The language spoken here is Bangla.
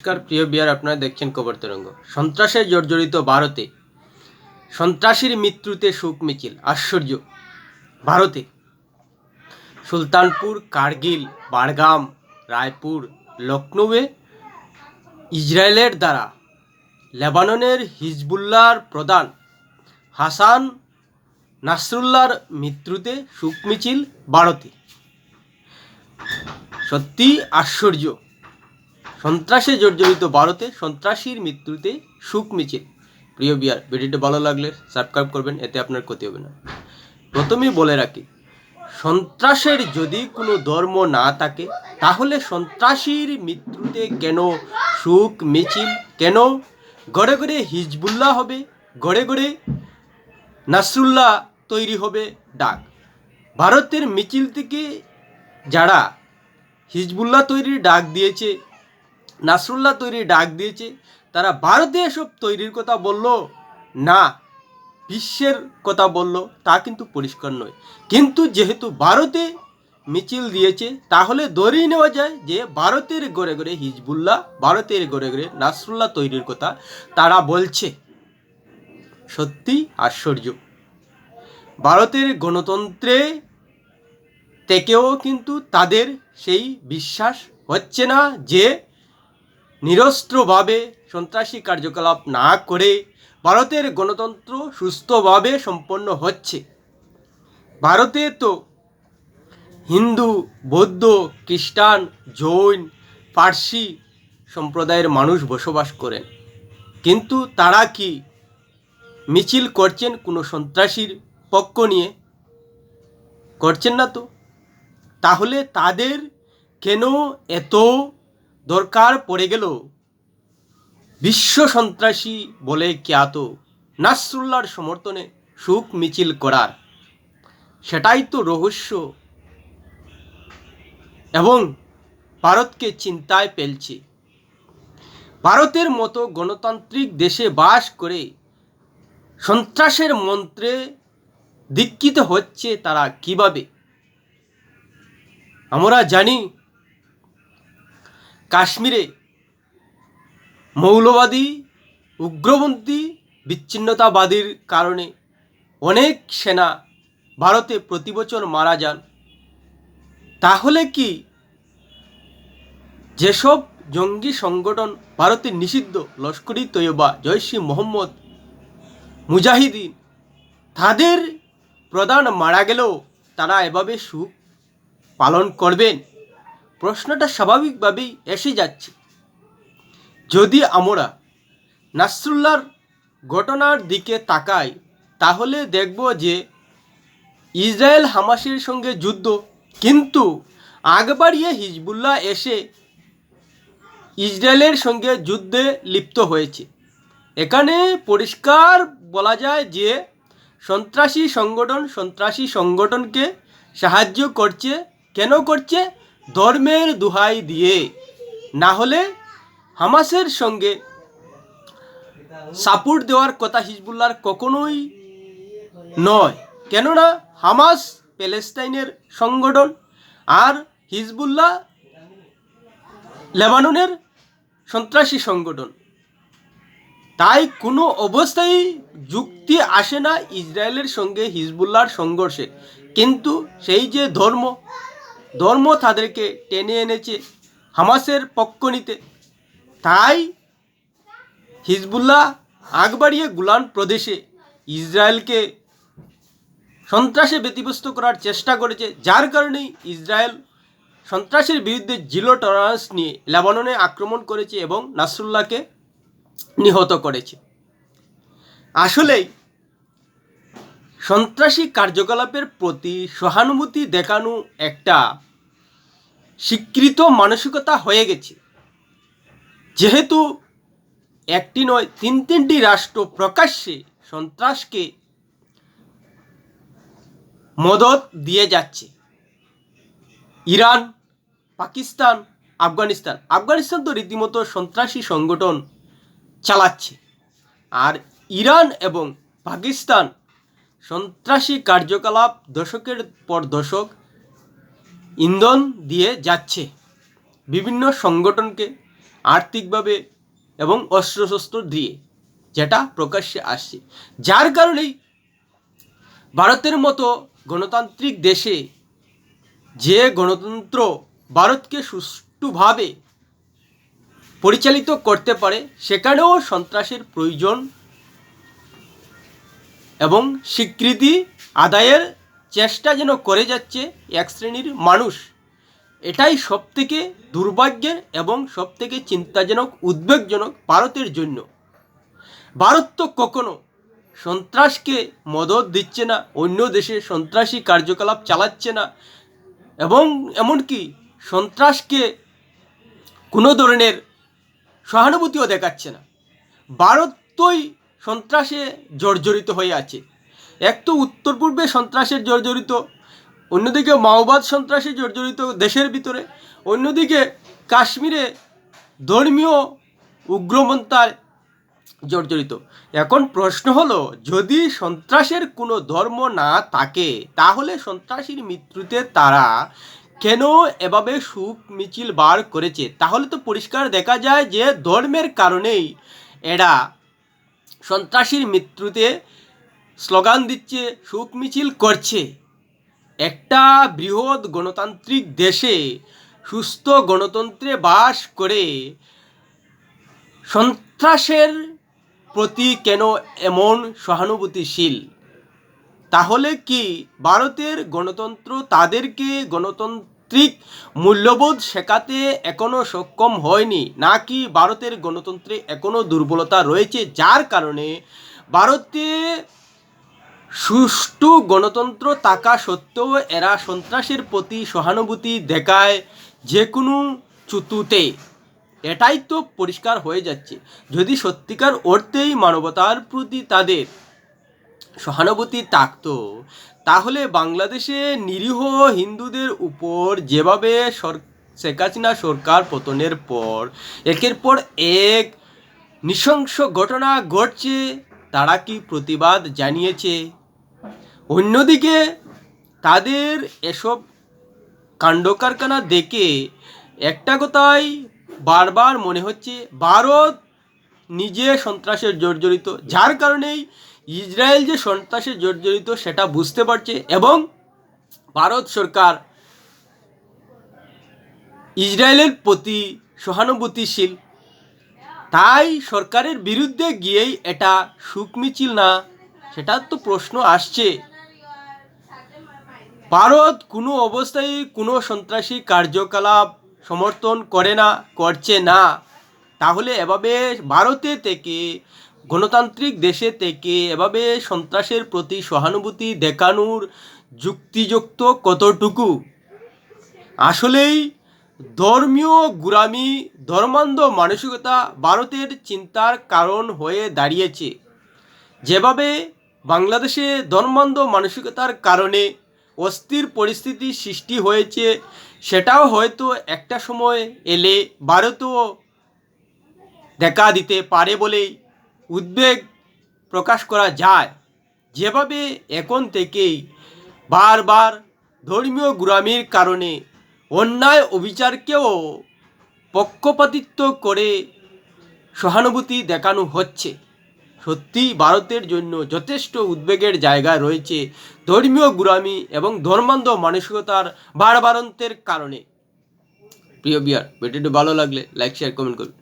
নমস্কার, প্রিয় বিয়ার, আপনারা দেখছেন কবর তরঙ্গ। সন্ত্রাসে জর্জরিত ভারতে, সন্ত্রাসীর মৃত্যুতে শোক মিছিল, আশ্চর্য। ভারতে, সুলতানপুর, কার্গিল, বাড়গাম, রায়পুর লখনৌয়ে ইসরায়েলের দ্বারা লেবাননের হিজবুল্লাহর প্রধান হাসান নাসরুল্লাহর মৃত্যুতে শোক মিছিল ভারতে। সত্যি আশ্চর্য। সন্ত্রাসে জর্জরিত ভারতে সন্ত্রাসীর মৃত্যুতে সুখ মিছিল প্রিয় বিয়ার, ভিডিওটি ভালো লাগলে সাবস্ক্রাইব করবেন, এতে আপনার ক্ষতি হবে না। প্রথমেই বলে রাখি, সন্ত্রাসের যদি কোনো ধর্ম না থাকে, তাহলে সন্ত্রাসীর মৃত্যুতে কেন সুখ মিছিল? কেন গড়ে গড়ে হিজবুল্লাহ হবে? গড়ে গড়ে নাসরুল্লাহ তৈরি হবে ডাক? ভারতের মিছিল থেকে যারা হিজবুল্লাহ তৈরির ডাক দিয়েছে নাসরুল্লাহ তৈরির ডাক দিয়েছে। তারা ভারতে এসব তৈরির কথা বলল। না, বিশ্বের কথা বলল, তা কিন্তু পরিষ্কার নয়। কিন্তু যেহেতু ভারতে মিছিল দিয়েছে, তাহলে ধরেই নেওয়া যায় যে ভারতের গড়ে গড়ে হিজবুল্লাহ, ভারতের গড়ে গড়ে নাসরুল্লাহ তৈরির কথা তারা বলছে। সত্যি আশ্চর্য। ভারতের গণতন্ত্রে থেকেও কিন্তু তাদের সেই বিশ্বাস হচ্ছে না যে নিরস্ত্রভাবে সন্ত্রাসী কার্যকলাপ না করে ভারতের গণতন্ত্র সুস্থভাবে সম্পন্ন হচ্ছে। ভারতে তো হিন্দু, বৌদ্ধ, খ্রিস্টান, জৈন পার্সি সম্প্রদায়ের মানুষ বসবাস করেন। কিন্তু তারা কি মিছিল করছেন কোনো সন্ত্রাসীর পক্ষ নিয়ে? করছেন না তো? তাহলে তাদের কেন এত দরকার পড়ে গেল। বিশ্ব সন্ত্রাসী বলে খ্যাত নাসরুল্লাহর সমর্থনে সুখ মিছিল করার। সেটাই তো রহস্য। এবং ভারতকে চিন্তায় ফেলছে। ভারতের মতো গণতান্ত্রিক দেশে বাস করে সন্ত্রাসের মন্ত্রে দীক্ষিত হচ্ছে তারা কীভাবে? আমরা জানি কাশ্মীরে মৌলবাদী, উগ্রপন্থী, বিচ্ছিন্নতাবাদীর কারণে অনেক সেনা ভারতে প্রতি বছর মারা যান। তাহলে কি যেসব জঙ্গি সংগঠন ভারতে নিষিদ্ধ লস্করি তৈয়বা জয়সি মোহাম্মদ, মুজাহিদিন, তাদের প্রধান মারা গেলেও তারা এভাবে সুখ পালন করবেন? প্রশ্নটা স্বাভাবিকভাবেই এসে যাচ্ছে। যদি আমরা নাসরুল্লাহর ঘটনার দিকে তাকাই, তাহলে দেখব যে ইসরায়েল হামাসের সঙ্গে যুদ্ধ, কিন্তু আগ বাড়িয়ে হিজবুল্লাহ এসে ইসরায়েলের সঙ্গে যুদ্ধে লিপ্ত হয়েছে। এখানে পরিষ্কার বলা যায় যে সন্ত্রাসী সংগঠন সন্ত্রাসী সংগঠনকে সাহায্য করছে। কেন করছে? ধর্মের দুহাই দিয়ে, না হলে হামাসের সঙ্গে সাপোর্ট দেওয়ার কথা হিজবুল্লাহর কখনোই নয়। কেননা হামাস প্যালেস্টাইনের সংগঠন আর হিজবুল্লাহ লেবাননের সন্ত্রাসী সংগঠন। তাই কোনো অবস্থায় যুক্তি আসে না ইসরায়েলের সঙ্গে হিজবুল্লাহর সংঘর্ষে। কিন্তু সেই যে ধর্ম ধর্ম তাদেরকে টেনে এনেছে হামাসের পক্ষ নিতে। তাই হিজবুল্লাহ আগ বাড়িয়ে গুলান প্রদেশে ইসরায়েলকে সন্ত্রাসে ব্যতিব্যস্ত করার চেষ্টা করেছে, যার কারণেই ইসরায়েল সন্ত্রাসের বিরুদ্ধে জিরো টলারেন্স নিয়ে লেবাননে আক্রমণ করেছে এবং নাসরুল্লাহকে নিহত করেছে। আসলেই সন্ত্রাসী কার্যকলাপের প্রতি সহানুভূতি দেখানো একটা স্বীকৃত মানসিকতা হয়ে গেছে। যেহেতু একটি নয়, তিন তিনটি রাষ্ট্র প্রকাশ্যে সন্ত্রাসকে মদত দিয়ে যাচ্ছে। ইরান, পাকিস্তান, আফগানিস্তান। আফগানিস্তান তো রীতিমতো সন্ত্রাসী সংগঠন চালাচ্ছে। আর ইরান এবং পাকিস্তান সন্ত্রাসী কার্যকলাপ দশকের পর দশক ইন্ধন দিয়ে যাচ্ছে। বিভিন্ন সংগঠনকে আর্থিকভাবে এবং অস্ত্রশস্ত্র দিয়ে যেটা প্রকাশ্যে আসছে। যার কারণেই ভারতের মতো গণতান্ত্রিক দেশে যে গণতন্ত্র ভারতকে সুষ্ঠুভাবে পরিচালিত করতে পারে, সেখানেও সন্ত্রাসের প্রয়োজন এবং স্বীকৃতি আদায়ের চেষ্টা যেন করে যাচ্ছে এক শ্রেণির মানুষ। এটাই সবথেকে দুর্ভাগ্যের এবং সবথেকে চিন্তাজনক, উদ্বেগজনক ভারতের জন্য। ভারত তো কখনো সন্ত্রাসকে মদত দিচ্ছে না, অন্য দেশে সন্ত্রাসী কার্যকলাপ চালাচ্ছে না এবং এমনকি সন্ত্রাসকে কোনো ধরনের সহানুভূতিও দেখাচ্ছে না। ভারত তোই সন্ত্রাসে জর্জরিত হয়ে আছে। এক তো উত্তর পূর্বে সন্ত্রাসের জর্জরিত, অন্যদিকে মাওবাদ সন্ত্রাসে জর্জরিত দেশের ভিতরে, অন্যদিকে কাশ্মীরে ধর্মীয় উগ্রমন্তার জর্জরিত। এখন প্রশ্ন হলো, যদি সন্ত্রাসের কোনো ধর্ম না থাকে, তাহলে সন্ত্রাসীর মৃত্যুতে তারা কেন এভাবে সুখ মিছিল বার করেছে? তাহলে তো পরিষ্কার দেখা যায় যে ধর্মের কারণেই এরা সন্ত্রাসীর মৃত্যুতে স্লোগান দিচ্ছে, সুখ মিছিল করছে। একটা বৃহৎ গণতান্ত্রিক দেশে সুস্থ গণতন্ত্রে বাস করে সন্ত্রাসের প্রতি কেন এমন সহানুভূতিশীল? তাহলে কি ভারতের গণতন্ত্র তাদেরকে গণতান্ত্রিক মূল্যবোধ শেখাতে এখনও সক্ষম হয়নি। নাকি ভারতের গণতন্ত্রে এখনও দুর্বলতা রয়েছে, যার কারণে ভারতে সুষ্ঠু গণতন্ত্র থাকা সত্ত্বেও এরা সন্ত্রাসের প্রতি সহানুভূতি দেখায় যে কোনো চুতুতে। এটাই তো পরিষ্কার হয়ে যাচ্ছে। যদি সত্যিকার অর্থেই মানবতার প্রতি তাদের সহানুভূতি থাকতো তাহলে বাংলাদেশে নিরীহ হিন্দুদের উপর যেভাবে সর, শেখ হাসিনা সরকার পতনের পর, একের পর এক নৃশংস ঘটনা ঘটছে, তারা কি প্রতিবাদ জানিয়েছে? অন্যদিকে তাদের এসব কাণ্ডকারখানা দেখে একটা কথাই বারবার মনে হচ্ছে, ভারত নিজে সন্ত্রাসের জর্জরিত। যার কারণেই ইসরায়েল যে সন্ত্রাসে জর্জরিত সেটা বুঝতে পারছে এবং ভারত সরকার ইসরায়েলের প্রতি সহানুভূতিশীল। তাই সরকারের বিরুদ্ধে গিয়েই এটা সুখ মিছিল না সেটার তো প্রশ্ন আসছে। ভারত কোনো অবস্থায় কোনো সন্ত্রাসী কার্যকলাপ সমর্থন করে না, করছে না। তাহলে এভাবে ভারতে থেকে গণতান্ত্রিক দেশে থেকে এভাবে সন্ত্রাসের প্রতি সহানুভূতি দেখানোর যুক্তিযুক্ত কতটুকু? আসলেই ধর্মীয় গুরামি, ধর্মান্ধ মানসিকতা ভারতের চিন্তার কারণ হয়ে দাঁড়িয়েছে। যেভাবে বাংলাদেশে ধর্মান্ধ মানসিকতার কারণে অস্থির পরিস্থিতি সৃষ্টি হয়েছে, সেটাও হয়তো একটা সময় এলে ভারতও দেখা দিতে পারে বলেই উদ্বেগ প্রকাশ করা যায়। যেভাবে এখন থেকেই বারবার ধর্মীয় গুরামির কারণে অন্যায় অবিচারকেও পক্ষপাতিত্ব করে সহানুভূতি দেখানো হচ্ছে। সত্যি ভারতের জন্য যথেষ্ট উদ্বেগের জায়গা রয়েছে ধর্মীয় গুরামি এবং ধর্মান্ধ মানসিকতার বাড়বাড়ন্তের কারণে। প্রিয় বিয়ার ভিডিওটি ভালো লাগলে লাইক শেয়ার কমেন্ট করুন।